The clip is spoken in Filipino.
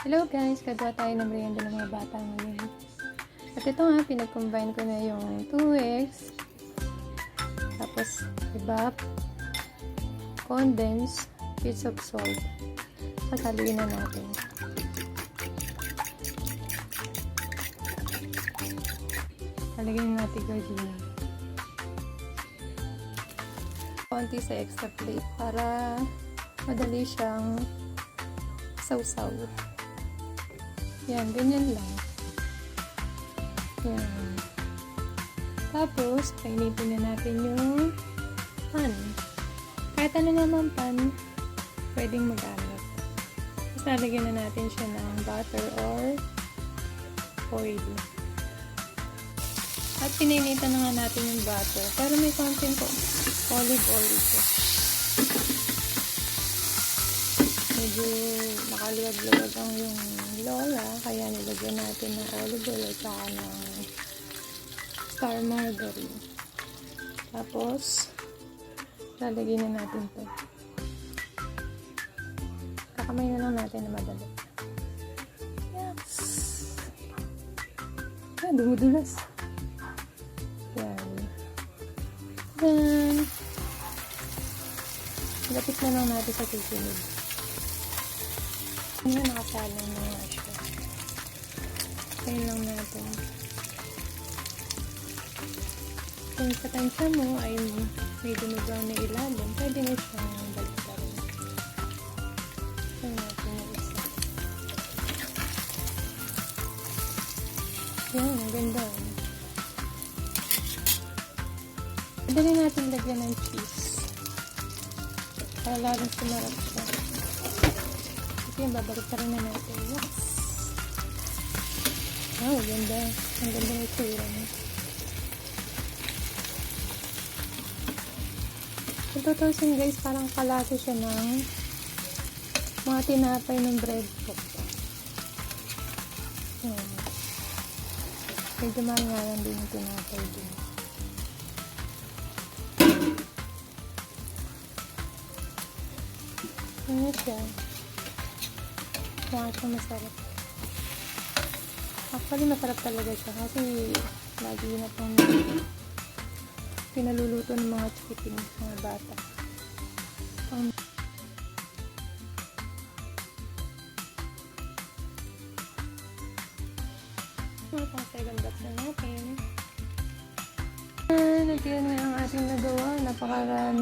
Hello guys, gagawa tayo ng merienda ng mga bata ngayon. At ito nga, pinag-combine ko na yung 2 eggs, tapos ibap, condense, bits of salt. Pasaluin na natin. Talagyan na natin gardenia. Konti sa extra plate para madali siyang sausaw. Yan, ganyan lang. Yan. Tapos, painitin na natin yung pan. Kahit ano naman pan, pwedeng magamit. Tapos, lalagyan na natin siya ng butter or oil. At pininitan na nga natin yung butter. Pero may konting olive oil po. Medyo nakaluwag-luwag ang yung lola. Kaya nilagyan natin ng olive oil at saka ng star. Tapos, lalagyan na natin to. Kakamay na lang natin na madali. Yes! Yan, dumudulas. Yan. Yan. Lapit na lang natin sa susunod. Nakasalang na nga siya. Kain lang natin. Kung sa tansya mo ay may dumugaw na ilalim, pwede na siyang baliktarin. Kain natin yung isa. Yan, ang ganda. oh. Madali natin lagyan ng cheese. Para lalong sumarap siya. Yung babalik pa rin na natin. Yes! Wow, ganda. Ang ganda ng itsura niya. Kung tutusin guys, parang kalaki siya ng mga tinapay ng bread po. Ayan. Medyo marangalan din yung tinapay din. Ano siya? Kaya siya masarap. Actually, masarap talaga siya kasi lagi na pang pinaluluto ng mga chikiting mga bata. Um, mga second batch na natin. Nagyan na ang ating nagawa. Napakarami.